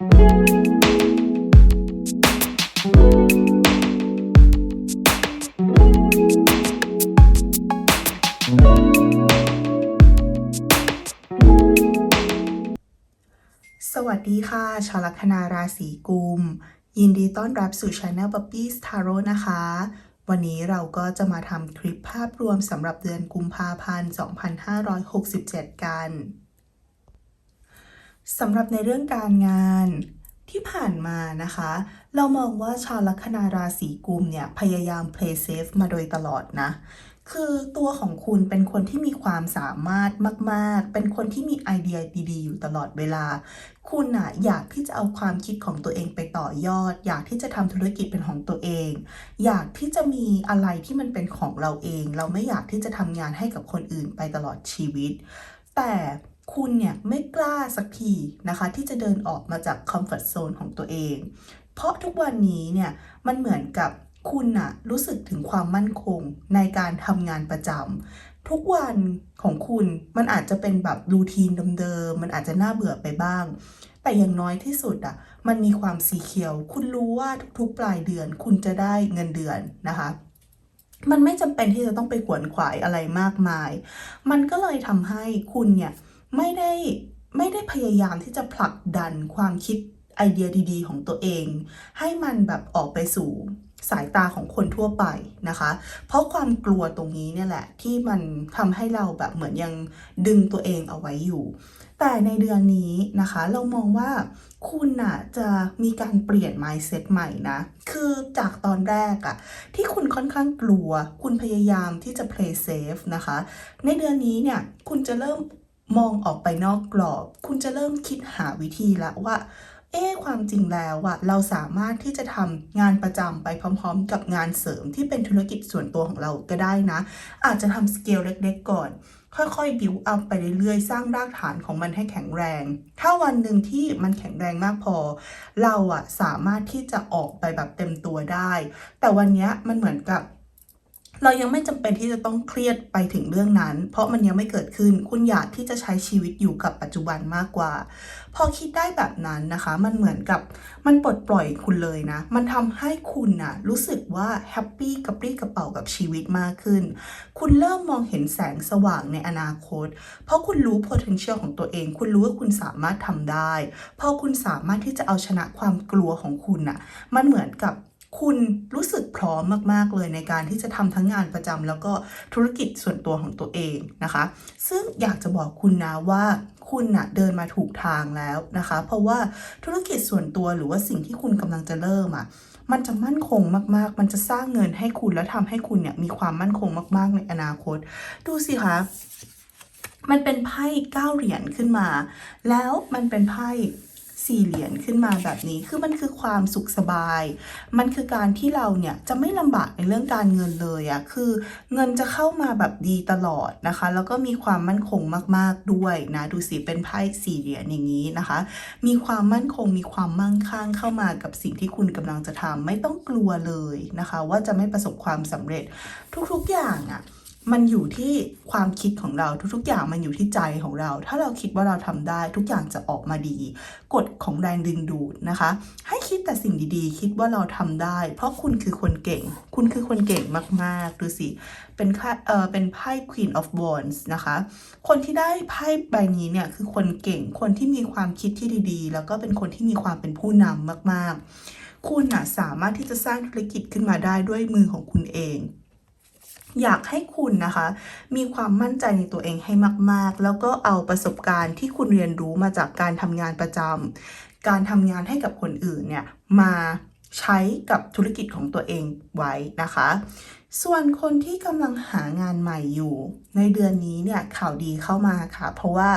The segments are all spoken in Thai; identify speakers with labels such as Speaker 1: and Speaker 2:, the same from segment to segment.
Speaker 1: สวัสดีค่ะ ชาวลัคนาราศีกุม ยินดีต้อนรับสู่ Channel Puppies Tarot นะคะ วันนี้เราก็จะมาทำคลิปภาพรวมสำหรับเดือนกุมภาพันธ์ 2567 กัน สำหรับในเรื่องการงานที่ผ่านมานะคะ เรามองว่าชาวลัคนาราศีกุมเนี่ยพยายาม play safe มาโดยตลอดนะ คือตัวของคุณเป็นคนที่มีความสามารถมาก ๆ เป็นคนที่มีไอเดียดี ๆ อยู่ตลอดเวลา คุณน่ะอยากที่จะเอาความคิดของตัวเองไปต่อยอด อยากที่จะทำธุรกิจเป็นของตัวเอง อยากที่จะมีอะไรที่มันเป็นของเราเอง เราไม่อยากที่จะทำงานให้กับคนอื่นไปตลอดชีวิต แต่ คุณเนี่ยไม่กล้าสักทีนะคะ ที่จะเดินออกมาจากคอมฟอร์ z โซนของตัวเอง เพราะทุกวันนี้เนี่ยมันเหมือนกับคุณน่ะรู้สึกถึงความมั่นคงในการทำงานประจำทุกวันของคุณมันอาจจะเป็นแบบรูทีนเดิมๆมันอาจจะน่าเบื่อไปบ้าง แต่อย่างน้อยที่สุดอะมันมีความสีเขียว คุณรู้ว่าทุกๆปลายเดือนคุณจะได้เงินเดือนนะคะมันไม่จำเป็นที่จะต้องไปขวนขวายอะไรมากมาย มันก็เลยทำให้คุณเนี่ย ไม่ได้ไม่ได้พยายามที่จะผลักดันความคิดไอเดียดีๆ ของตัวเอง ให้มันแบบออกไปสู่สายตาของคนทั่วไปนะคะ เพราะความกลัวตรงนี้เนี่ยแหละ ที่มันทำให้เราแบบเหมือนยังดึงตัวเองเอาไว้อยู่ แต่ในเดือนนี้นะคะ เรามองว่าคุณน่ะจะมีการเปลี่ยน mindset ใหม่นะ คือจากตอนแรกอะที่คุณค่อนข้างกลัว คุณพยายามที่จะ play safe นะคะ ในเดือนนี้เนี่ย คุณจะเริ่ม มองออกไปนอกกรอบ คุณจะเริ่มคิดหาวิธีแล้วว่า เอ๊ความจริงแล้วอะเราสามารถที่จะทำงานประจำไปพร้อม ๆ กับงานเสริมที่เป็นธุรกิจส่วนตัวของเราก็ได้นะ อาจจะทำสเกลเล็กๆก่อน ค่อยๆ บิวอัพไปเรื่อยๆ สร้างรากฐานของมันให้แข็งแรง ถ้าวันหนึ่งที่มันแข็งแรงมากพอ เราอะสามารถที่จะออกไปแบบเต็มตัวได้ แต่วันนี้มันเหมือนกับ เรายังไม่จำเป็นที่จะต้องเครียดไปถึงเรื่องนั้น เพราะมันยังไม่เกิดขึ้นคุณอยากที่จะใช้ชีวิตอยู่กับปัจจุบันมากกว่า พอคิดได้แบบนั้นนะคะ มันเหมือนกับมันปลดปล่อยคุณเลยนะ มันทำให้คุณนะรู้สึกว่าแฮปปี้กระปรี้กระเป๋ากับชีวิตมากขึ้น คุณเริ่มมองเห็นแสงสว่างในอนาคต เพราะคุณรู้ potential ของตัวเอง คุณรู้ว่าคุณสามารถทำได้ พอคุณสามารถที่จะเอาชนะความกลัวของคุณน่ะ มันเหมือนกับ คุณรู้สึกพร้อมมาก ๆ เลยในการที่จะทำทั้งงานประจำแล้วก็ธุรกิจส่วนตัวของตัวเองนะคะ ซึ่งอยากจะบอกคุณนะว่าคุณน่ะเดินมาถูกทางแล้วนะคะ เพราะว่าธุรกิจส่วนตัวหรือว่าสิ่งที่คุณกำลังจะเริ่มอะมันจะมั่นคงมาก ๆ มันจะสร้างเงินให้คุณแล้วทำให้คุณเนี่ยมีความมั่นคงมาก ๆ ในอนาคต ดูสิคะมันเป็นไพ่เก้าเหรียญขึ้นมา แล้วมันเป็นไพ่ สี่เหรียญขึ้นมาแบบนี้ คือมันคือความสุขสบาย มันคือการที่เราเนี่ยจะไม่ลำบากในเรื่องการเงินเลยอะคือเงินจะเข้ามาแบบดีตลอดนะคะ แล้วก็มีความมั่นคงมาก ๆด้วยนะดูสิเป็นไพ่สี่เหรียญอย่างนี้นะคะ มีความมั่นคงมีความมั่งคั่งเข้ามากับสิ่งที่คุณกำลังจะทำไม่ต้องกลัวเลยนะคะ ว่าจะไม่ประสบความสำเร็จทุกๆอย่างอะ มันอยู่ที่ความคิดของเราทุกๆ อย่างมันอยู่ที่ใจของเรา ถ้าเราคิดว่าเราทำได้ทุกอย่างจะออกมาดี กฎของแรงดึงดูดนะคะ ให้คิดแต่สิ่งดีๆ คิดว่าเราทำได้ เพราะคุณคือคนเก่ง คุณคือคนเก่งมากๆดูสิเป็นค่าเออเป็นไพ่ Queen of Wands นะคะ คนที่ได้ไพ่ใบนี้เนี่ยคือคนเก่งคนที่มีความคิดที่ดีๆ แล้วก็เป็นคนที่มีความเป็นผู้นำมากๆ คุณน่ะสามารถที่จะสร้างธุรกิจขึ้นมาได้ด้วยมือของคุณเอง อยากให้คุณนะคะ มีความมั่นใจในตัวเองให้มาก ๆ แล้วก็เอาประสบการณ์ที่คุณเรียนรู้มาจากการทำงานประจำการทำงานให้กับคนอื่นเนี่ยมาใช้กับธุรกิจของตัวเองไว้นะคะ ส่วนคนที่กำลังหางานใหม่อยู่ ในเดือนนี้เนี่ยข่าวดีเข้ามาค่ะ เพราะว่า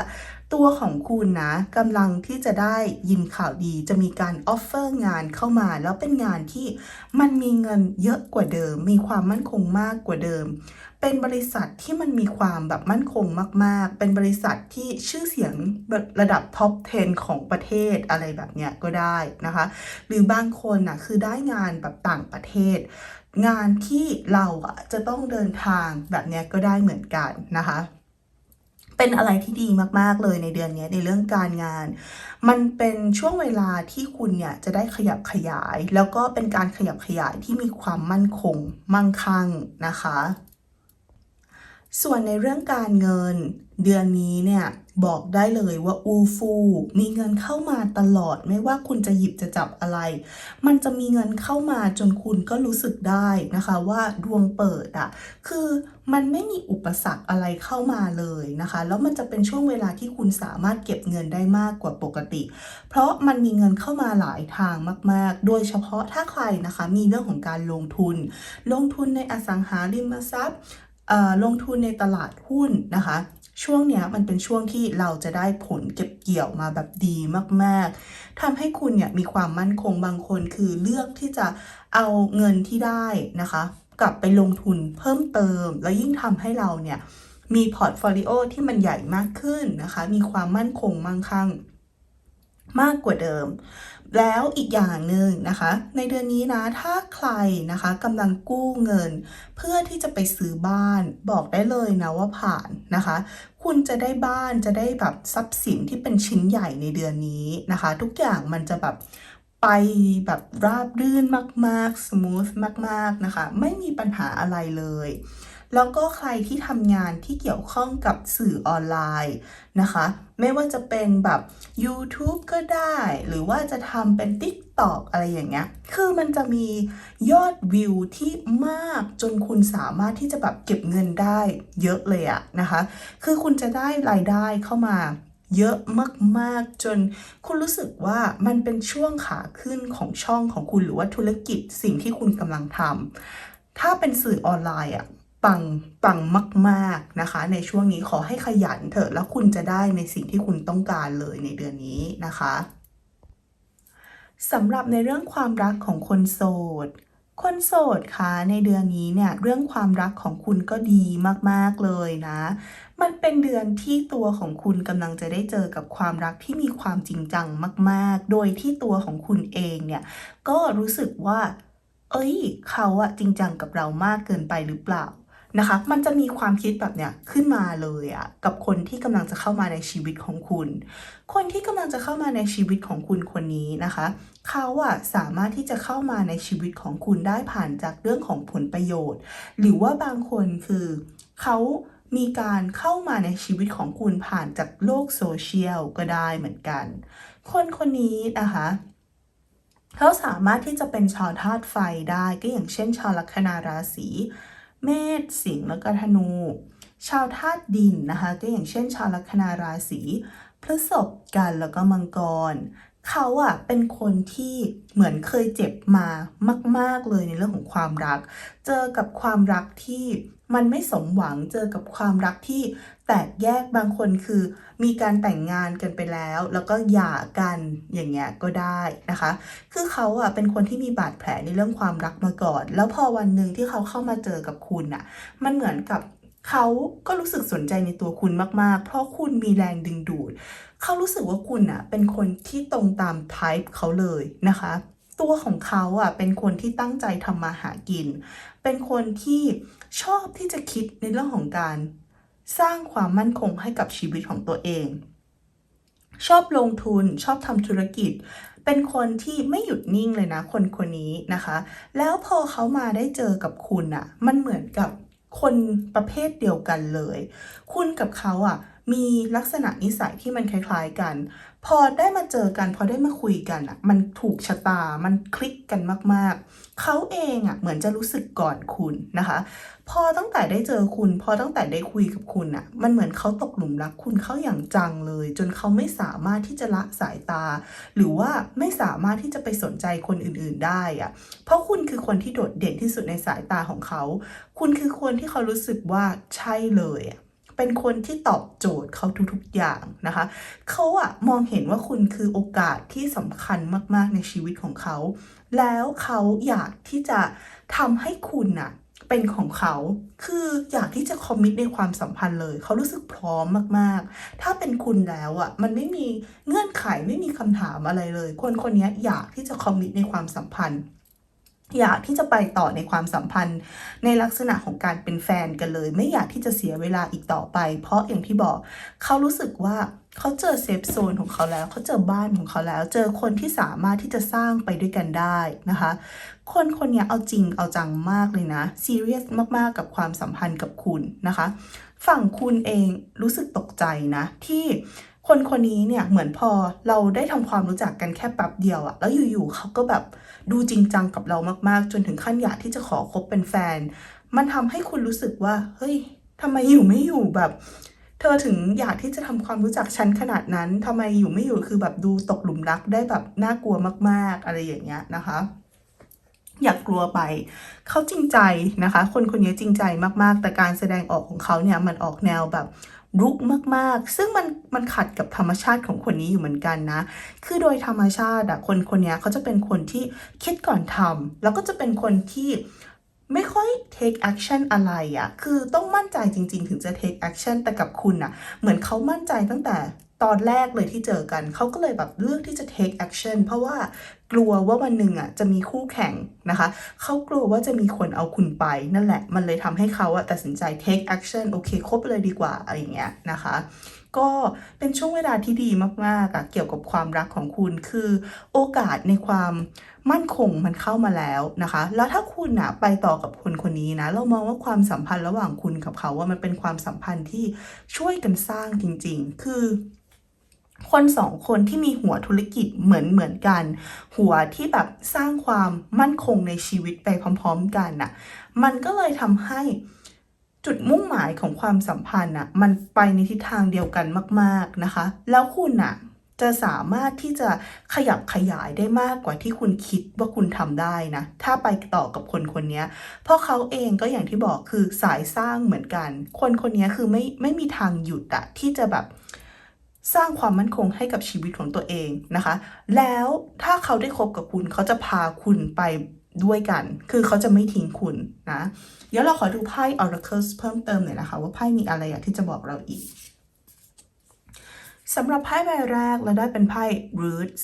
Speaker 1: ตัวของคุณนะกำลังที่จะได้ยินข่าวดีจะมีการออฟเฟอร์งานเข้ามา แล้วเป็นงานที่มันมีเงินเยอะกว่าเดิม มีความมั่นคงมากกว่าเดิม เป็นบริษัทที่มันมีความแบบมั่นคงมาก ๆ เป็นบริษัทที่ชื่อเสียงระดับท็อป 10 ของประเทศอะไรแบบเนี้ยก็ได้นะคะ หรือบางคนนะคือได้งานแบบต่างประเทศ งานที่เราอะจะต้องเดินทางแบบเนี้ยก็ได้เหมือนกันนะคะ เป็นอะไรที่ดีมากๆเลยในเดือนนี้ในเรื่องการงาน มันเป็นช่วงเวลาที่คุณเนี่ยจะได้ขยับขยาย แล้วก็เป็นการขยับขยายที่มีความมั่นคงมั่งคั่งนะคะ ส่วนในเรื่องการเงินเดือนนี้เนี่ย บอกได้เลยว่าอูฟูมีเงินเข้ามาตลอดไม่ว่าคุณจะหยิบจะจับอะไร มันจะมีเงินเข้ามาจนคุณก็รู้สึกได้นะคะว่าดวงเปิดอะคือมันไม่มีอุปสรรคอะไรเข้ามาเลยนะคะ แล้วมันจะเป็นช่วงเวลาที่คุณสามารถเก็บเงินได้มากกว่าปกติ เพราะมันมีเงินเข้ามาหลายทางมาก ๆ โดยเฉพาะถ้าใครนะคะมีเรื่องของการลงทุน ลงทุนในอสังหาริมทรัพย์เอ่อลงทุนในตลาดหุ้นนะคะ ช่วงเนี้ยมันเป็นช่วงที่เราจะได้ผลเก็บเกี่ยวมาแบบดีมาก ๆทำให้คุณเนี่ยมีความมั่นคงบางคนคือเลือกที่จะเอาเงินที่ได้นะคะ กลับไปลงทุนเพิ่มเติม แล้วยิ่งทำให้เราเนี่ยมีพอร์ตโฟลิโอที่มันใหญ่มากขึ้นนะคะ มีความมั่นคงมั่งคั่งมากกว่าเดิม แล้วอีกอย่างหนึ่งนะคะ ในเดือนนี้นะถ้าใครนะคะกำลังกู้เงิน เพื่อที่จะไปซื้อบ้านบอกได้เลยนะว่าผ่านนะคะ คุณจะได้บ้านจะได้แบบทรัพย์สินที่เป็นชิ้นใหญ่ในเดือนนี้นะคะ ทุกอย่างมันจะแบบไปแบบราบรื่นมากๆ smooth มากๆนะคะ ไม่มีปัญหาอะไรเลย แล้วก็ใครที่ทำงานที่เกี่ยวข้องกับสื่อออนไลน์นะคะ ไม่ว่าจะเป็นแบบ YouTube ก็ได้ หรือว่าจะทำเป็น TikTok อะไรอย่างเงี้ย คือมันจะมียอดวิวที่มากจนคุณสามารถที่จะแบบเก็บเงินได้เยอะเลยอะนะคะ คือคุณจะได้รายได้เข้ามาเยอะมาก ๆ จนคุณรู้สึกว่ามันเป็นช่วงขาขึ้นของช่องของคุณหรือว่าธุรกิจสิ่งที่คุณกำลังทำถ้าเป็นสื่อออนไลน์อะ ปังปังมากๆนะคะ ในช่วงนี้ขอให้ขยันเถอะแล้วคุณจะได้ในสิ่งที่คุณต้องการเลยในเดือนนี้นะคะสำหรับในเรื่องความรักของคนโสด คนโสดคะในเดือนนี้เนี่ยเรื่องความรักของคุณก็ดีมากๆเลยนะ มันเป็นเดือนที่ตัวของคุณกำลังจะได้เจอกับความรักที่มีความจริงจังมาก ๆ โดยที่ตัวของคุณเองเนี่ยก็รู้สึกว่า เอ้ย เขาอะจริงจังกับเรามากเกินไปหรือเปล่า นะคะ มันจะมีความคิดแบบเนี้ยขึ้นมาเลยอะกับคนที่กำลังจะเข้ามาในชีวิตของคุณ คนที่กำลังจะเข้ามาในชีวิตของคุณคนนี้นะคะ เขาอะสามารถที่จะเข้ามาในชีวิตของคุณได้ผ่านจากเรื่องของผลประโยชน์ หรือว่าบางคนคือเขามีการเข้ามาในชีวิตของคุณผ่านจากโลกโซเชียลก็ได้เหมือนกัน คนคนนี้นะคะเขาสามารถที่จะเป็นชาวธาตุไฟได้ก็อย่างเช่นชาวลัคนาราศี เมษสิงห์แล้วก็ธนู ชาวธาตุดินนะคะ ก็อย่างเช่น ชาวลัคนาราศีพฤษภกันแล้วก็มังกรเขาอะเป็นคนที่เหมือนเคยเจ็บมามาก ๆเลยในเรื่องของความรัก เจอกับความรักที่ มันไม่สมหวังเจอกับความรักที่แตกแยกบางคนคือ มีการแต่งงานกันไปแล้ว แล้วก็หย่ากันอย่างเงี้ยก็ได้นะคะ คือเขาอะเป็นคนที่มีบาดแผลในเรื่องความรักมาก่อน แล้วพอวันหนึ่งที่เขาเข้ามาเจอกับคุณอะ มันเหมือนกับเขาก็รู้สึกสนใจในตัวคุณมาก ๆ เพราะคุณมีแรงดึงดูด เขารู้สึกว่าคุณอะเป็นคนที่ตรงตาม type เขาเลยนะคะ ตัวของเขาอะเป็นคนที่ตั้งใจทำมาหากิน เป็นคนที่ ชอบที่จะคิดในเรื่องของการสร้างความมั่นคงให้กับชีวิตของตัวเอง ชอบลงทุนชอบทำธุรกิจ เป็นคนที่ไม่หยุดนิ่งเลยนะ คนคนนี้นะคะ แล้วพอเขามาได้เจอกับคุณอะมันเหมือนกับคนประเภทเดียวกันเลย คุณกับเขาอะ มีลักษณะนิสัยที่มันคล้ายๆกัน พอได้มาเจอกัน พอได้มาคุยกันอะมันถูกชะตา มันคลิกกันมากๆ เขาเองอะเหมือนจะรู้สึกก่อนคุณนะคะ พอตั้งแต่ได้เจอคุณ พอตั้งแต่ได้คุยกับคุณอะมันเหมือนเขาตกหลุมรักคุณเข้าอย่างจังเลย จนเขาไม่สามารถที่จะละสายตา หรือว่าไม่สามารถที่จะไปสนใจคนอื่นๆได้อะเพราะคุณคือคนที่โดดเด่นที่สุดในสายตาของเขา คุณคือคนที่เขารู้สึกว่าใช่เลยอะ เป็นคนที่ตอบโจทย์เขาทุกๆอย่างนะคะ เขาอะมองเห็นว่าคุณคือโอกาสที่สำคัญมากๆในชีวิตของเขา แล้วเขาอยากที่จะทำให้คุณอะเป็นของเขา คืออยากที่จะคอมมิตในความสัมพันธ์เลย เขารู้สึกพร้อมมากๆ ถ้าเป็นคุณแล้วอะมันไม่มีเงื่อนไขไม่มีคำถามอะไรเลย คนคนนี้อยากที่จะคอมมิตในความสัมพันธ์ อยากที่จะไปต่อในความสัมพันธ์ ในลักษณะของการเป็นแฟนกันเลย ไม่อยากที่จะเสียเวลาอีกต่อไป เพราะอย่างที่บอกเขารู้สึกว่าเขาเจอเซฟโซนของเขาแล้ว เขาเจอบ้านของเขาแล้ว เจอคนที่สามารถที่จะสร้างไปด้วยกันได้นะคะ คนคนนี้เอาจริงเอาจังมากเลยนะซีเรียสมากๆกับความสัมพันธ์กับคุณนะคะ ฝั่งคุณเองรู้สึกตกใจนะที่ คนคนนี้เนี่ยเหมือนพอเราได้ทำความรู้จักกันแค่แป๊บเดียวอะแล้วอยู่ๆเขาก็แบบดูจริงจังกับเรามากๆ จนถึงขั้นอยากที่จะขอคบเป็นแฟน มันทำให้คุณรู้สึกว่าเฮ้ยทำไมอยู่ไม่อยู่แบบ เธอถึงอยากที่จะทำความรู้จักฉันขนาดนั้นทำไมอยู่ไม่อยู่คือแบบดูตกหลุมรักได้แบบน่ากลัวมาก ๆ อะไรอย่างเงี้ยนะคะ อย่ากกลัวไป เขาจริงใจนะคะ คนคนนี้จริงใจมากๆ แต่การแสดงออกของเขาเนี่ยมันออกแนวแบบรุกมากๆ ซึ่งมันมันขัดกับธรรมชาติของคนนี้อยู่เหมือนกันนะ คือโดยธรรมชาติอะคนคนนี้เขาจะเป็นคนที่คิดก่อนทำแล้วก็จะเป็นคนที่ไม่ค่อย take action อะไรอะคือต้องมั่นใจจริง ๆ ถึงจะ take action แต่กับคุณอะเหมือนเขามั่นใจตั้งแต่ตอนแรกเลยที่เจอกัน เขาก็เลยแบบเลือกที่จะ take action เพราะว่า กลัวว่าวันหนึ่งอะจะมีคู่แข่งนะคะเขากลัวว่าจะมีคนเอาคุณไปนั่นแหละ มันเลยทำให้เขาอะตัดสินใจ take action โอเคคบเลยดีกว่าอะไรอย่างเงี้ยนะคะก็เป็นช่วงเวลาที่ดีมากๆอะเกี่ยวกับความรักของคุณคือโอกาสในความมั่นคงมันเข้ามาแล้วนะคะ แล้วถ้าคุณอะไปต่อกับคนคนนี้นะ เรามองว่าความสัมพันธ์ระหว่างคุณกับเขาว่ามันเป็นความสัมพันธ์ที่ช่วยกันสร้างจริง ๆ คือ คนสองคนที่มีหัวธุรกิจเหมือนเหมือนกัน หัวที่แบบสร้างความมั่นคงในชีวิตไปพร้อม ๆ กันน่ะ มันก็เลยทำให้จุดมุ่งหมายของความสัมพันธ์น่ะ มันไปในทิศทางเดียวกันมาก ๆนะคะ แล้วคุณน่ะจะสามารถที่จะขยับขยายได้มากกว่าที่คุณคิดว่าคุณทำได้นะ ถ้าไปต่อกับคนคนนี้เพราะเขาเองก็อย่างที่บอกคือสายสร้างเหมือนกัน คนคนนี้คือไม่ไม่มีทางหยุดอะที่จะแบบ สร้างความมั่นคงให้กับชีวิตของตัวเองนะคะ แล้วถ้าเขาได้คบกับคุณ เขาจะพาคุณไปด้วยกัน คือเขาจะไม่ทิ้งคุณนะ เดี๋ยวเราขอดูไพ่ Oracles เพิ่มเติมหน่อยนะคะ ว่าไพ่มีอะไรอยากที่จะบอกเราอีกสำหรับไพ่ใบแรกเราได้เป็นไพ่ Roots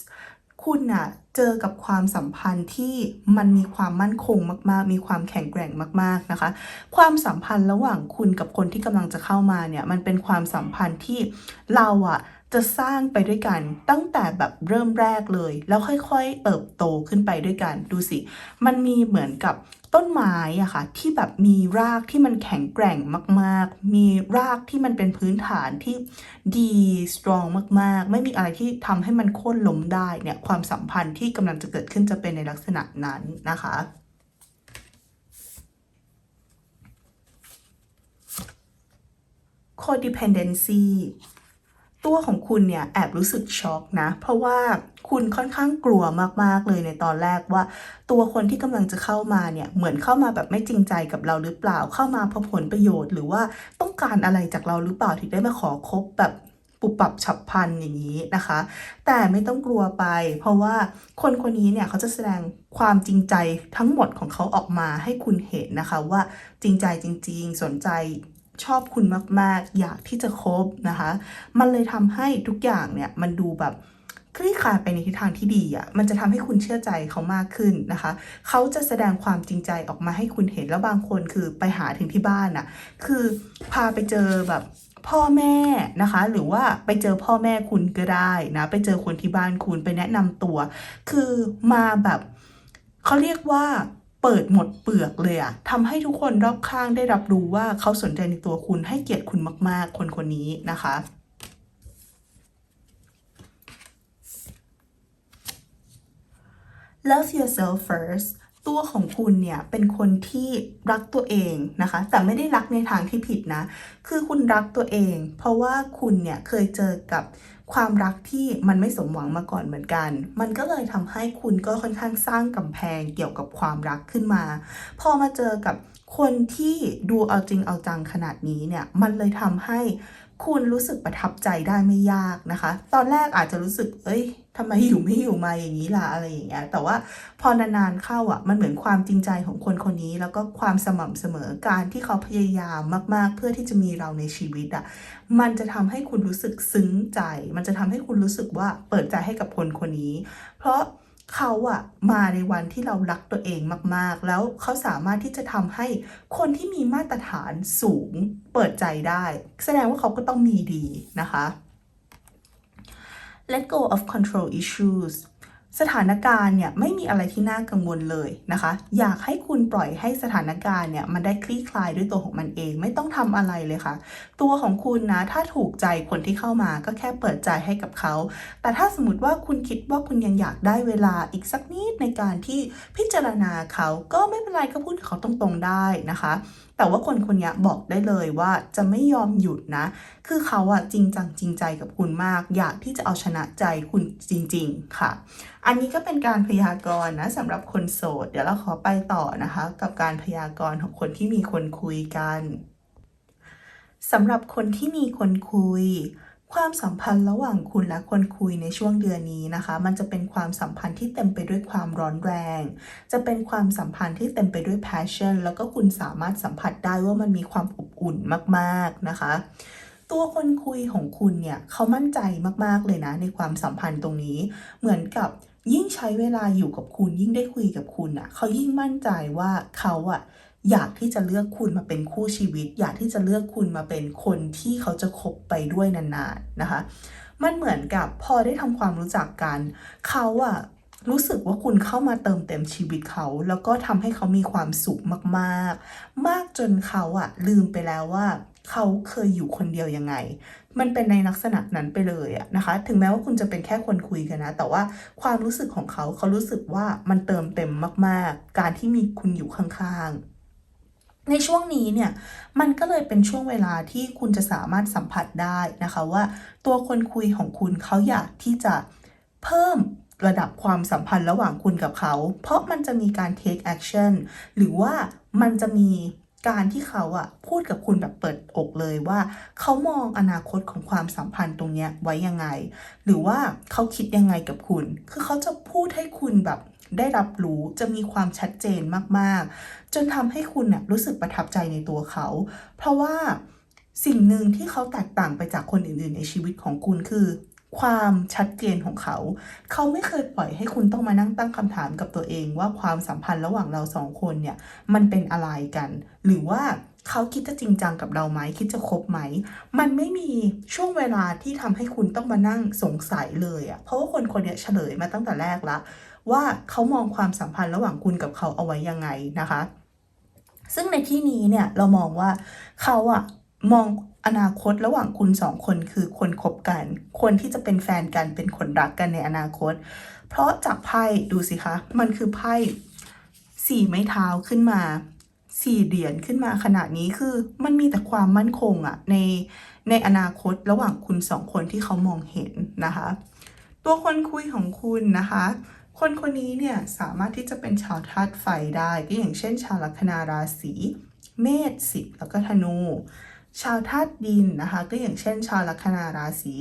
Speaker 1: คุณน่ะ เจอกับความสัมพันธ์ที่มันมีความมั่นคงมาก ๆ มีความแข็งแกร่งมาก ๆ นะคะ ความสัมพันธ์ระหว่างคุณกับคนที่กำลังจะเข้ามาเนี่ย มันเป็นความสัมพันธ์ที่เราอะ จะสร้างไปด้วยกันตั้งแต่แบบเริ่มแรกเลย แล้วค่อยๆ เติบโตขึ้นไปด้วยกัน ดูสิ มันมีเหมือนกับต้นไม้อะค่ะที่แบบมีรากที่มันแข็งแกร่งมาก ๆ มีรากที่มันเป็นพื้นฐานที่ดีสตรองมาก ๆ ไม่มีอะไรที่ทำให้มันโค่นล้มได้เนี่ยความสัมพันธ์ที่กำลังจะเกิดขึ้นจะเป็นในลักษณะนั้นนะคะ codependency ตัวของคุณเนี่ยแอบรู้สึกช็อกนะ เพราะว่าคุณค่อนข้างกลัวมากๆเลยในตอนแรกว่า ตัวคนที่กำลังจะเข้ามาเนี่ยเหมือนเข้ามาแบบไม่จริงใจกับเราหรือเปล่าเข้ามาเพราะผลประโยชน์หรือว่าต้องการอะไรจากเราหรือเปล่าถึงได้มาขอคบแบบปุบปับฉับพลันอย่างนี้นะคะ แต่ไม่ต้องกลัวไป เพราะว่าคนคนนี้เนี่ยเขาจะแสดงความจริงใจทั้งหมดของเขาออกมาให้คุณเห็นนะคะว่าจริงใจจริง ๆ สนใจ ชอบคุณมากๆ อยากที่จะคบนะคะ มันเลยทำให้ทุกอย่างเนี่ยมันดูแบบคลี่คลายไปในทิศทางที่ดีอะ่ะ มันจะทำให้คุณเชื่อใจเขามากขึ้นนะคะ เขาจะแสดงความจริงใจออกมาให้คุณเห็น แล้วบางคนคือไปหาถึงที่บ้านอะ่ะ คือพาไปเจอแบบพ่อแม่นะคะ หรือว่าไปเจอพ่อแม่คุณก็ได้นะ ไปเจอคนที่บ้านคุณไปแนะนำตัว คือมาแบบเขาเรียกว่า เปิดหมดเปลือกเลยอะทำให้ทุกคนรอบข้างได้รับรู้ว่าเขาสนใจในตัวคุณให้เกียรติคุณมาก ๆ คนคนนี้นะคะ love yourself first ตัวของคุณเนี่ยเป็นคนที่รักตัวเองนะคะ แต่ไม่ได้รักในทางที่ผิดนะ คือคุณรักตัวเอง เพราะว่าคุณเนี่ยเคยเจอกับ ความรักที่มันไม่สมหวังมาก่อนเหมือนกัน มันก็เลยทำให้คุณก็ค่อนข้างสร้างกำแพงเกี่ยวกับความรักขึ้นมา พอมาเจอกับคนที่ดูเอาจริงเอาจังขนาดนี้เนี่ย มันเลยทำให้ คุณรู้สึกประทับใจได้ไม่ยากนะคะ ตอนแรกอาจจะรู้สึก เอ้ยทำไมอยู่ไม่อยู่มาอย่างนี้ล่ะอะไรอย่างเงี้ย แต่ว่าพอนานๆเข้าอะ มันเหมือนความจริงใจของคนคนนี้ แล้วก็ความสม่ำเสมอการที่เขาพยายามมาก ๆ เพื่อที่จะมีเราในชีวิตอะ มันจะทำให้คุณรู้สึกซึ้งใจ มันจะทำให้คุณรู้สึกว่าเปิดใจให้กับคนคนนี้ เพราะ เขาอะมาในวันที่เรารักตัวเองมากๆ แล้วเขาสามารถที่จะทำให้คนที่มีมาตรฐานสูงเปิดใจได้ แสดงว่าเขาก็ต้องมีดีนะคะ let go of control issues สถานการณ์เนี่ยไม่มีอะไรที่น่ากังวลเลยนะคะ อยากให้คุณปล่อยให้สถานการณ์เนี่ยมันได้คลี่คลายด้วยตัวของมันเอง ไม่ต้องทำอะไรเลยค่ะ ตัวของคุณนะถ้าถูกใจคนที่เข้ามาก็แค่เปิดใจให้กับเขา แต่ถ้าสมมติว่าคุณคิดว่าคุณยังอยากได้เวลาอีกสักนิดในการที่พิจารณาเขาก็ไม่เป็นไรก็พูดกับเขาตรงๆได้นะคะ แต่ว่าคนคนนี้บอกได้เลยว่าจะไม่ยอมหยุดนะ คือเขาอะจริงจังจริงใจกับคุณมาก อยากที่จะเอาชนะใจคุณจริง ๆ ค่ะ อันนี้ก็เป็นการพยากรณ์นะสำหรับคนโสด เดี๋ยวเราขอไปต่อนะคะ กับการพยากรณ์ของคนที่มีคนคุยกันสำหรับคนที่มีคนคุย ความสัมพันธ์ระหว่างคุณและคนคุยในช่วงเดือนนี้นะคะ มันจะเป็นความสัมพันธ์ที่เต็มไปด้วยความร้อนแรง จะเป็นความสัมพันธ์ที่เต็มไปด้วย passion แล้วก็คุณสามารถสัมผัสได้ว่ามันมีความอบอุ่นมากๆนะคะ ตัวคนคุยของคุณเนี่ยเขามั่นใจมากๆเลยนะในความสัมพันธ์ตรงนี้ เหมือนกับยิ่งใช้เวลาอยู่กับคุณยิ่งได้คุยกับคุณอะเขายิ่งมั่นใจว่าเขาอะ อยากที่จะเลือกคุณมาเป็นคู่ชีวิต อยากที่จะเลือกคุณมาเป็นคนที่เขาจะคบไปด้วยนานๆนะคะ มันเหมือนกับพอได้ทำความรู้จักกัน เขาอะรู้สึกว่าคุณเข้ามาเติมเต็มชีวิตเขา แล้วก็ทำให้เขามีความสุขมากๆ มากจนเขาอะลืมไปแล้วว่าเขาเคยอยู่คนเดียวยังไง มันเป็นในลักษณะนั้นไปเลยอะนะคะ ถึงแม้ว่าคุณจะเป็นแค่คนคุยกันนะ แต่ว่าความรู้สึกของเขาเขารู้สึกว่ามันเติมเต็มมาก ๆ การที่มีคุณอยู่ข้างๆ ในช่วงนี้เนี่ยมันก็เลยเป็นช่วงเวลาที่คุณจะสามารถสัมผัสได้นะคะว่า ตัวคนคุยของคุณเขาอยากที่จะเพิ่มระดับความสัมพันธ์ระหว่างคุณกับเขา เพราะมันจะมีการ take action หรือว่ามันจะมีการที่เขาอะพูดกับคุณแบบเปิดอกเลยว่าเขามองอนาคตของความสัมพันธ์ตรงเนี้ยไว้ยังไง หรือว่าเขาคิดยังไงกับคุณ คือเขาจะพูดให้คุณแบบ ได้รับรู้จะมีความชัดเจนมากๆ จนทำให้คุณเนี่ยรู้สึกประทับใจในตัวเขา เพราะว่าสิ่งหนึ่งที่เขาแตกต่างไปจากคนอื่นๆ ในชีวิตของคุณคือ ความชัดเจนของเขา เขาไม่เคยปล่อยให้คุณต้องมานั่งตั้งคำถามกับตัวเอง ว่าความสัมพันธ์ระหว่างเราสองคนเนี่ยมันเป็นอะไรกัน หรือว่าเขาคิดจะจริงจังกับเราไหมคิดจะคบไหม มันไม่มีช่วงเวลาที่ทำให้คุณต้องมานั่งสงสัยเลยอะเพราะว่าคนคนนี้เฉลยมาตั้งแต่แรกละ ว่าเขามองความสัมพันธ์ระหว่างคุณกับเขาเอาไว้ยังไงนะคะ ซึ่งในที่นี้เนี่ยเรามองว่าเขาอะมองอนาคตระหว่างคุณสองคนคือคนคบกัน คนที่จะเป็นแฟนกันเป็นคนรักกันในอนาคต เพราะจากไพ่ดูสิคะ มันคือไพ่สี่ไม้เท้าขึ้นมาสี่เหรียญขึ้นมาขนาดนี้คือมันมีแต่ความมั่นคงอะในในอนาคตระหว่างคุณสองคนที่เขามองเห็นนะคะ ตัวคนคุยของคุณนะคะ คนคนนี้เนี่ยสามารถที่จะเป็นชาวธาตุไฟได้ก็อย่างเช่น ชาวลัคนาราศีเมษสิบแล้วก็ธนู ชาวธาตุดินนะคะ ก็อย่างเช่น ชาวลัคนาราศี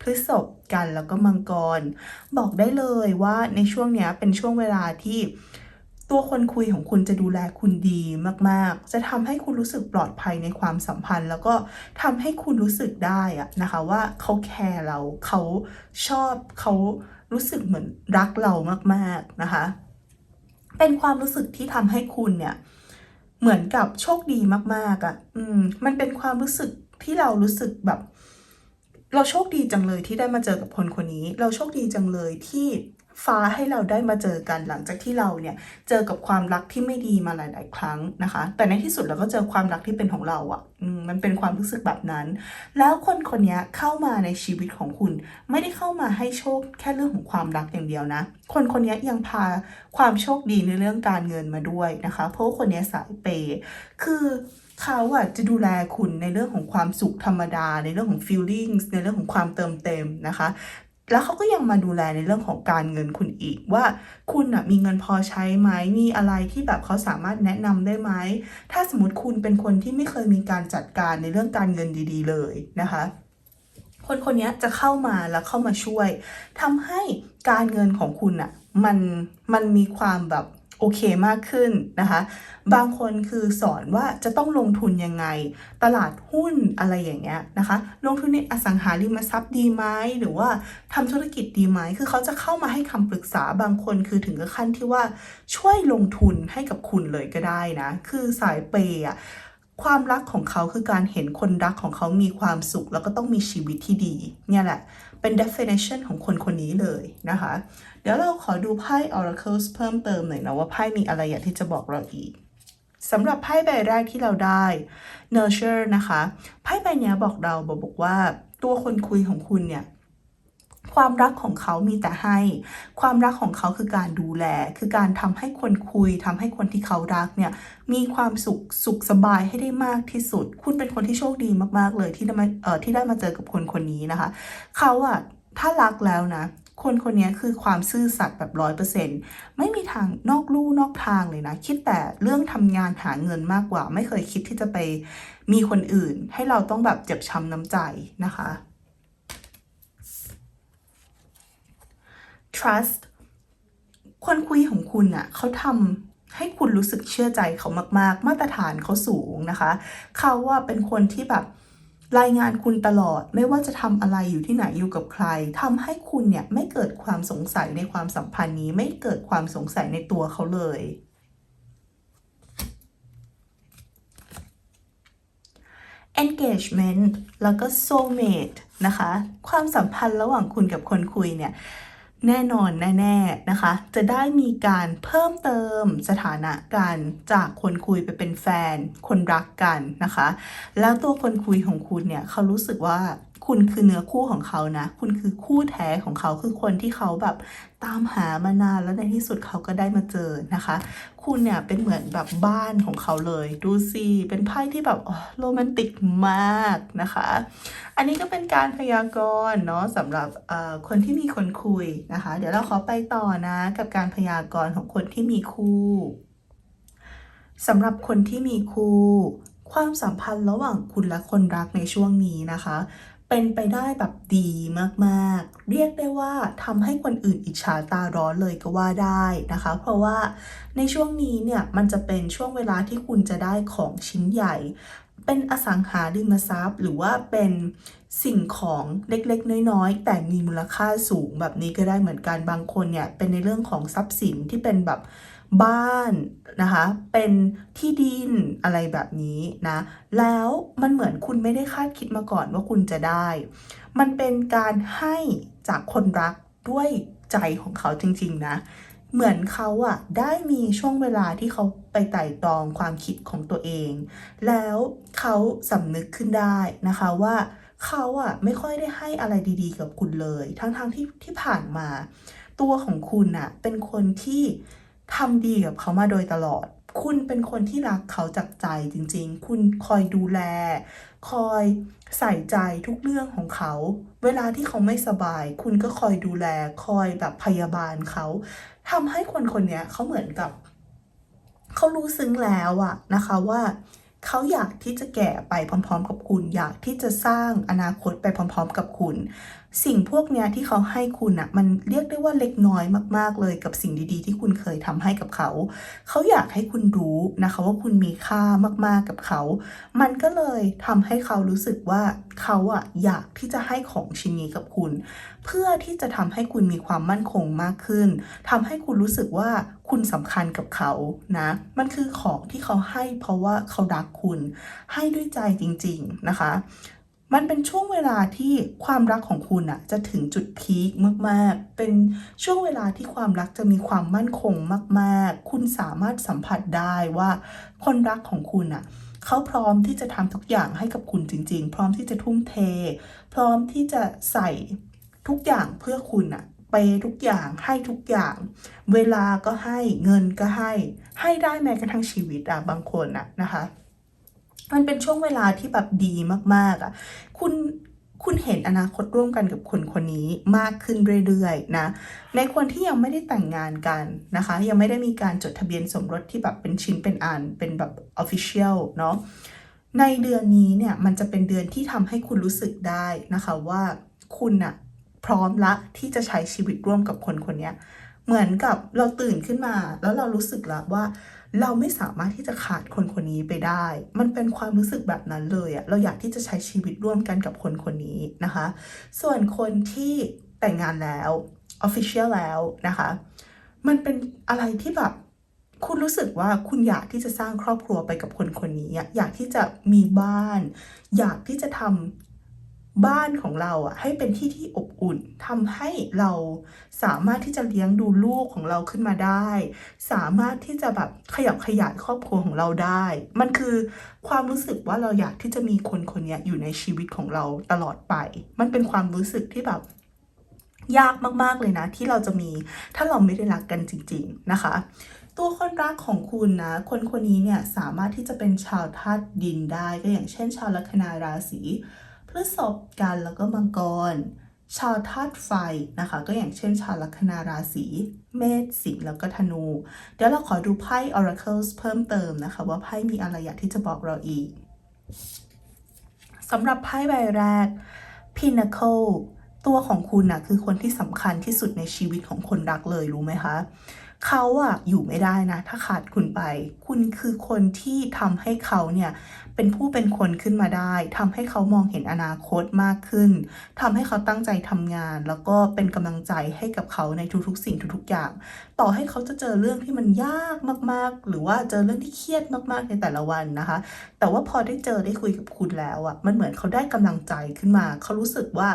Speaker 1: พฤษภกันแล้วก็มังกร บอกได้เลยว่าในช่วงเนี้ยเป็นช่วงเวลาที่ตัวคนคุยของคุณจะดูแลคุณดีมาก ๆ จะทำให้คุณรู้สึกปลอดภัยในความสัมพันธ์ แล้วก็ทำให้คุณรู้สึกได้อะนะคะว่าเขาแคร์เราเขาชอบเขา รู้สึกเหมือนรักเรามากๆนะคะ เป็นความรู้สึกที่ทำให้คุณเนี่ย เหมือนกับโชคดีมากๆอะ่ะ อืม มันเป็นความรู้สึกที่เรารู้สึกแบบ เราโชคดีจังเลยที่ได้มาเจอกับคนคนนี้ เราโชคดีจังเลยที่ ฟ้าให้เราได้มาเจอกันหลังจากที่เราเนี่ยเจอกับความรักที่ไม่ดีมาหลาย ๆ ครั้งนะคะ แต่ในที่สุดเราก็เจอความรักที่เป็นของเราอะ่ะมันเป็นความรู้สึกแบบนั้น แล้วคนคนนี้เข้ามาในชีวิตของคุณ ไม่ได้เข้ามาให้โชคแค่เรื่องของความรักอย่างเดียวนะ คนคนนี้ยังพาความโชคดีในเรื่องการเงินมาด้วยนะคะ เพราะว่าคนนี้สายเปย์คือเขาอะจะดูแลคุณในเรื่องของความสุขธรรมดา ในเรื่องของ feelings ในเรื่องของความเติมเต็มนะคะ แล้วเขาก็ยังมาดูแลในเรื่องของการเงินคุณอีกว่าคุณอะมีเงินพอใช้ไหมมีอะไรที่แบบเขาสามารถแนะนำได้ไหมถ้าสมมติคุณเป็นคนที่ไม่เคยมีการจัดการในเรื่องการเงินดี ๆ เลยนะคะคนคนนี้จะเข้ามาแล้วเข้ามาช่วยทำให้การเงินของคุณอะมันมันมีความแบบ โอเคมากขึ้นนะคะ บางคนคือสอนว่าจะต้องลงทุนยังไง ตลาดหุ้นอะไรอย่างเงี้ยนะคะ ลงทุนในอสังหาริมทรัพย์ดีไหมหรือว่าทำธุรกิจดีไหมคือเขาจะเข้ามาให้คำปรึกษาบางคนคือถึงกับขั้นที่ว่าช่วยลงทุนให้กับคุณเลยก็ได้นะ คือสายเปย์อะความรักของเขาคือการเห็นคนรักของเขามีความสุข แล้วก็ต้องมีชีวิตที่ดี เนี่ยแหละ เป็น definition ของคนคนนี้เลยนะคะ เดี๋ยวเราขอดูไพ่ oracles เพิ่มเติมหน่อยนะว่าไพ่มีอะไรอยากที่จะบอกเราอีกสำหรับไพ่ใบแรกที่เราได้ nurture นะคะ ไพ่ใบนี้บอกเราบอกบอกว่าตัวคนคุยของคุณเนี่ย ความรักของเขามีแต่ให้ ความรักของเขาคือการดูแล คือการทำให้คนคุยทำให้คนที่เขารักเนี่ยมีความสุขสุขสบายให้ได้มากที่สุด คุณเป็นคนที่โชคดีมากๆเลยที่ได้มาเอ่อที่ได้มาเจอกับคนคนนี้นะคะ เขาอะถ้ารักแล้วนะคนคนนี้คือความซื่อสัตย์แบบร้อยเปอร์เซ็นต์ไม่มีทางนอกลู่นอกทางเลยนะ คิดแต่เรื่องทำงานหาเงินมากกว่า ไม่เคยคิดที่จะไปมีคนอื่น ให้เราต้องแบบเจ็บช้ำน้ำใจนะคะ trust คนคุยของคุณอะเขาทำให้คุณรู้สึกเชื่อใจเขามาก ๆ มาตรฐานเขาสูงนะคะ เขาว่าเป็นคนที่แบบรายงานคุณตลอดไม่ว่าจะทำอะไรอยู่ที่ไหนอยู่กับใครทำให้คุณเนี่ยไม่เกิดความสงสัยในความสัมพันธ์นี้ ไม่เกิดความสงสัยในตัวเขาเลย engagement แล้วก็ soulmate นะคะ ความสัมพันธ์ระหว่างคุณกับคนคุยเนี่ย แน่นอนแน่ๆนะคะ จะได้มีการเพิ่มเติมสถานะกันจากคนคุยไปเป็นแฟน คนรักกันนะคะ แล้วตัวคนคุยของคุณเนี่ยเขารู้สึกว่า คุณคือเนื้อคู่ของเขานะ คุณคือคู่แท้ของเขาคือคนที่เขาแบบตามหามานานแล้วในที่สุดเขาก็ได้มาเจอนะคะ คุณเนี่ยเป็นเหมือนแบบบ้านของเขาเลย ดูสิเป็นไพ่ที่แบบโรแมนติกมากนะคะ อันนี้ก็เป็นการพยากรณ์เนาะสำหรับคนที่มีคนคุยนะคะ เดี๋ยวเราขอไปต่อนะกับการพยากรณ์ของคนที่มีคู่สำหรับคนที่มีคู่ความสัมพันธ์ระหว่างคุณและคนรักในช่วงนี้นะคะ เป็นไปได้แบบดีมากๆ เรียกได้ว่าทำให้คนอื่นอิจฉาตาร้อนเลยก็ว่าได้นะคะ เพราะว่าในช่วงนี้เนี่ยมันจะเป็นช่วงเวลาที่คุณจะได้ของชิ้นใหญ่ เป็นอสังหาริมทรัพย์ หรือว่าเป็นสิ่งของเล็กๆ น้อยๆ แต่มีมูลค่าสูงแบบนี้ก็ได้เหมือนกันบางคนเนี่ยเป็นในเรื่องของทรัพย์สินที่เป็นแบบ บ้านนะคะ เป็นที่ดินอะไรแบบนี้นะ แล้วมันเหมือนคุณไม่ได้คาดคิดมาก่อนว่าคุณจะได้ มันเป็นการให้จากคนรักด้วยใจของเขาจริง ๆ นะ เหมือนเขาอะได้มีช่วงเวลาที่เขาไปไต่ตรองความคิดของตัวเอง แล้วเขาสำนึกขึ้นได้นะคะว่าเขาอะไม่ค่อยได้ให้อะไรดีๆ กับคุณเลย ทั้งๆที่ที่ผ่านมา ตัวของคุณอะเป็นคนที่ ทำดีกับเขามาโดยตลอด คุณเป็นคนที่รักเขาจากใจจริง ๆ คุณคอยดูแล คอยใส่ใจทุกเรื่องของเขา เวลาที่เขาไม่สบาย คุณก็คอยดูแล คอยแบบพยาบาลเขาทำให้คนคนนี้เขาเหมือนกับ เขารู้ซึ้งแล้วอะนะคะว่า เขาอยากที่จะแก่ไปพร้อมๆ กับคุณ อยากที่จะสร้างอนาคตไปพร้อม ๆ กับคุณ สิ่งพวกเนี้ยที่เขาให้คุณอะมันเรียกได้ว่าเล็กน้อยมากๆเลยกับสิ่งดีๆ ที่คุณเคยทำให้กับเขา เขาอยากให้คุณรู้นะคะว่าคุณมีค่ามากๆกับเขา มันก็เลยทำให้เขารู้สึกว่าเขาอะอยากที่จะให้ของชิ้นนี้กับคุณ เพื่อที่จะทำให้คุณมีความมั่นคงมากขึ้นทำให้คุณรู้สึกว่าคุณสำคัญกับเขานะ มันคือของที่เขาให้เพราะว่าเขารักคุณ ให้ด้วยใจจริง ๆนะคะมันเป็นช่วงเวลาที่ความรักของคุณอะจะถึงจุดพีคมากๆ เป็นช่วงเวลาที่ความรักจะมีความมั่นคงมากๆ คุณสามารถสัมผัสได้ว่าคนรักของคุณอะเขาพร้อมที่จะทำทุกอย่างให้กับคุณจริง ๆ พร้อมที่จะทุ่มเท พร้อมที่จะใส่ ทุกอย่างเพื่อคุณอะเปทุกอย่างให้ทุกอย่าง เวลาก็ให้เงินก็ให้ ให้ได้แม้กระทั่งชีวิตอะบางคนอะนะคะ มันเป็นช่วงเวลาที่แบบดีมากๆอะคุณคุณเห็นอนาคตร่วมกันกับคนคนนี้มากขึ้นเรื่อยๆนะ ในคนที่ยังไม่ได้แต่งงานกันนะคะ ยังไม่ได้มีการจดทะเบียนสมรสที่แบบเป็นชิ้นเป็นอันเป็นแบบ official เนาะ ในเดือนนี้เนี่ยมันจะเป็นเดือนที่ทำให้คุณรู้สึกได้นะคะว่าคุณอะ พร้อมละที่จะใช้ชีวิตร่วมกับคนคนนี้เหมือนกับเราตื่นขึ้นมา แล้วเรารู้สึกแล้วว่า เราไม่สามารถที่จะขาดคนคนนี้ไปได้ มันเป็นความรู้สึกแบบนั้นเลยอะเราอยากที่จะใช้ชีวิตร่วมกันกับคนคนนี้นะคะ ส่วนคนที่แต่งงานแล้ว official แล้วนะคะ มันเป็นอะไรที่แบบคุณรู้สึกว่าคุณอยากที่จะสร้างครอบครัวไปกับคนคนนี้อะอยากที่จะมีบ้าน อยากที่จะทำ บ้านของเราอะให้เป็นที่ที่อบอุ่นทำให้เราสามารถที่จะเลี้ยงดูลูกของเราขึ้นมาได้ สามารถที่จะแบบขยับขยายครอบครัวของเราได้ มันคือความรู้สึกว่าเราอยากที่จะมีคนคนนี้อยู่ในชีวิตของเราตลอดไป มันเป็นความรู้สึกที่แบบยากมาก ๆ เลยนะ ที่เราจะมีถ้าเราไม่ได้รักกันจริง ๆ นะคะ ตัวคนรักของคุณนะ คนคนนี้เนี่ยสามารถที่จะเป็นชาวธาตุดินได้ ก็อย่างเช่น ชาวลัคนาราศี ฤษภกันแล้วก็มังกร ชาวธาตุไฟนะคะ ก็อย่างเช่นชาวลัคนาราศีเมษสิงห์แล้วก็ธนู เดี๋ยวเราขอดูไพ่ oracles เพิ่มเติมนะคะ ว่าไพ่มีอะไรอยากที่จะบอกเราอีกสำหรับไพ่ใบแรก Pinnacle ตัวของคุณนะคือคนที่สำคัญที่สุดในชีวิตของคนรักเลยรู้ไหมคะ เขาอะอยู่ไม่ได้นะ ถ้าขาดคุณไป คุณคือคนที่ทำให้เขาเนี่ยเป็นผู้เป็นคนขึ้นมาได้ทำให้เขามองเห็นอนาคตมากขึ้นทำให้เขาตั้งใจทำงาน แล้วก็เป็นกำลังใจให้กับเขาในทุกๆ สิ่งทุกๆอย่าง ต่อให้เขาจะเจอเรื่องที่มันยากมากๆ หรือว่าเจอเรื่องที่เครียดมากๆในแต่ละวันนะคะ แต่ว่าพอได้เจอได้คุยกับคุณแล้วอะมันเหมือนเขาได้กำลังใจขึ้นมา เขารู้สึกว่า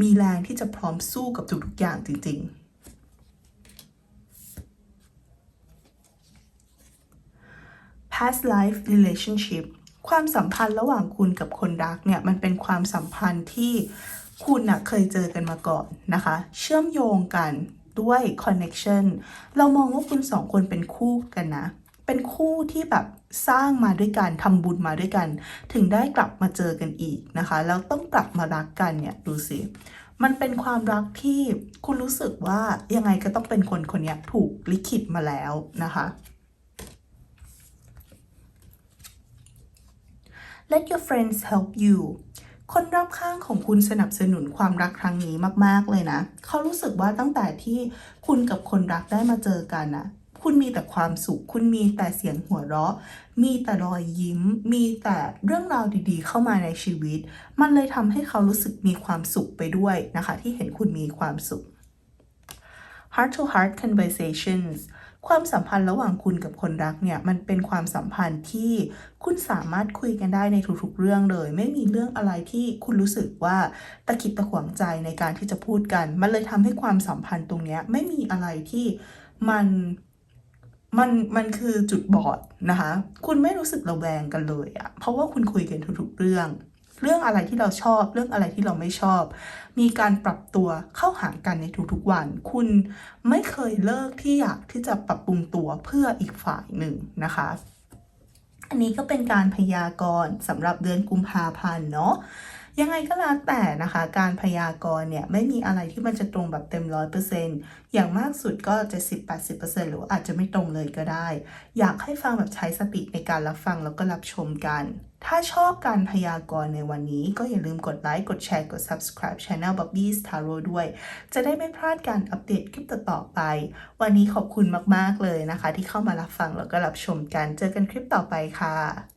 Speaker 1: มีแรงที่จะพร้อมสู้กับทุกๆอย่างจริง ๆ past life relationship ความสัมพันธ์ระหว่างคุณกับคนรักเนี่ยมันเป็นความสัมพันธ์ที่คุณนะเคยเจอกันมาก่อนนะคะ เชื่อมโยงกันด้วย connection เรามองว่าคุณสองคนเป็นคู่กันนะ เป็นคู่ที่แบบสร้างมาด้วยกันทำบุญมาด้วยกัน ถึงได้กลับมาเจอกันอีกนะคะ แล้วต้องกลับมารักกันเนี่ยดูสิมันเป็นความรักที่คุณรู้สึกว่ายังไงก็ต้องเป็นคนคนนี้ถูกลิขิตมาแล้วนะคะ Let your friends help you คนรอบข้างของคุณสนับสนุนความรักครั้งนี้มาก ๆ เลยนะ เขารู้สึกว่าตั้งแต่ที่คุณกับคนรักได้มาเจอกันนะคุณมีแต่ความสุข คุณมีแต่เสียงหัวเราะ มีแต่รอยยิ้ม มีแต่เรื่องราวดีๆ เข้ามาในชีวิต มันเลยทำให้เขารู้สึกมีความสุขไปด้วยนะคะ ที่เห็นคุณมีความสุข heart to heart conversations ความสัมพันธ์ระหว่างคุณกับคนรักเนี่ยมันเป็นความสัมพันธ์ที่คุณสามารถคุยกันได้ในทุกๆเรื่องเลย ไม่มีเรื่องอะไรที่คุณรู้สึกว่าตะคิดตะขวงใจในการที่จะพูดกัน มันเลยทำให้ความสัมพันธ์ตรงเนี้ยไม่มีอะไรที่มันมันมันคือจุดบอดนะคะ คุณไม่รู้สึกระแวงกันเลยอะเพราะว่าคุณคุยกันทุกๆเรื่อง เรื่องอะไรที่เราชอบ เรื่องอะไรที่เราไม่ชอบ มีการปรับตัวเข้าหากันในทุกๆวัน คุณไม่เคยเลิกที่อยากที่จะปรับปรุงตัวเพื่ออีกฝ่ายหนึ่งนะคะ อันนี้ก็เป็นการพยากรณ์สำหรับเดือนกุมภาพันธ์เนาะ ยังไงก็แล้วแต่นะคะ การพยากรณ์เนี่ยไม่มีอะไรที่มันจะตรงแบบเต็มร้อยเปอร์เซ็นต์อย่างมากสุดก็จะสิบแปดสิบเปอร์เซ็นต์หรืออาจจะไม่ตรงเลยก็ได้ อยากให้ฟังแบบใช้สติในการรับฟังแล้วก็รับชมกัน ถ้าชอบการพยากรณ์ในวันนี้ก็อย่าลืมกดไลค์ กดแชร์ กด subscribe Channel Bobby's Tarot ด้วย จะได้ไม่พลาดการอัปเดตคลิปต่อๆไป วันนี้ขอบคุณมากๆเลยนะคะ ที่เข้ามารับฟังแล้วก็รับชมกัน เจอกันคลิปต่อไปค่ะ